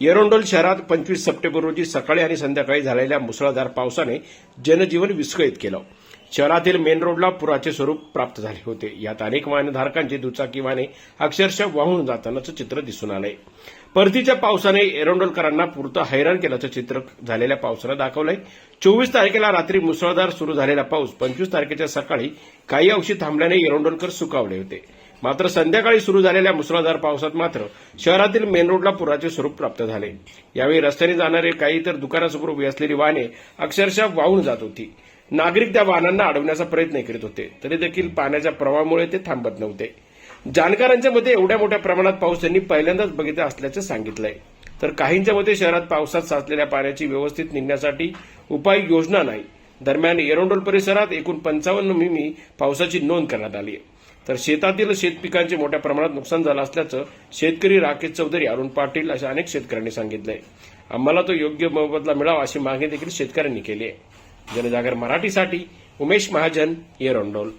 येरोंडोल शहरात पंचवीस सप्टेंबर रोजी सकाळी आणि संध्याकाळी झालेल्या मुसळधार पावसाने जनजीवन विस्कळीत केलं. शहरातील मेन रोडला पुराचे स्वरूप प्राप्त झाले होते. यात अनेक वाहनधारकांची दुचाकी वाहने अक्षरशः वाहून जातानाचं चित्र दिसून आलंय. परतीच्या पावसाने एरोंडोलकरांना पुरतं हैराण केल्याचं चित्र झालेल्या पावसानं दाखवलंय. चोवीस तारखेला रात्री मुसळधार सुरू झालेला पाऊस पंचवीस तारखेच्या सकाळी काही अंशी थांबल्याने एरोंडोलकर सुकावले होते. मात्र संध्याकाळी सुरू झालेल्या मुसळधार पावसात मात्र शहरातील मेन रोडला पुराचे स्वरूप प्राप्त झाले. यावेळी रस्त्याने जाणारे काही तर दुकानासमोर उभी असलेली वाहने अक्षरशः वाहून जात होती. नागरिक त्या वाहनांना अडवण्याचा प्रयत्न करीत होते. तरी देखील पाण्याच्या प्रवाहामुळे ते थांबत नव्हते. जाणकारांच्या मते एवढ्या मोठ्या प्रमाणात पाऊस त्यांनी पहिल्यांदाच बघितला असल्याचं सांगितलंय. तर काहींच्या मते शहरात पावसात साचलेल्या पाण्याची व्यवस्थित निघण्यासाठी उपाययोजना नाही. दरम्यान एरोंडोल परिसरात एकूण पंचावन्न मिमी पावसाची नोंद करण्यात आली आहे. तर शेतातील शेतपिकांचे मोठ्या प्रमाणात नुकसान झालं असल्याचं शेतकरी राकेश चौधरी अरुण पाटील अशा अनेक शेतकऱ्यांनी सांगितलंय. आम्हाला तो योग्य मोबदला मिळावा अशी मागणी देखील शेतकऱ्यांनी केली आहे. जनजागर मराठीसाठी उमेश महाजन एरोंडोल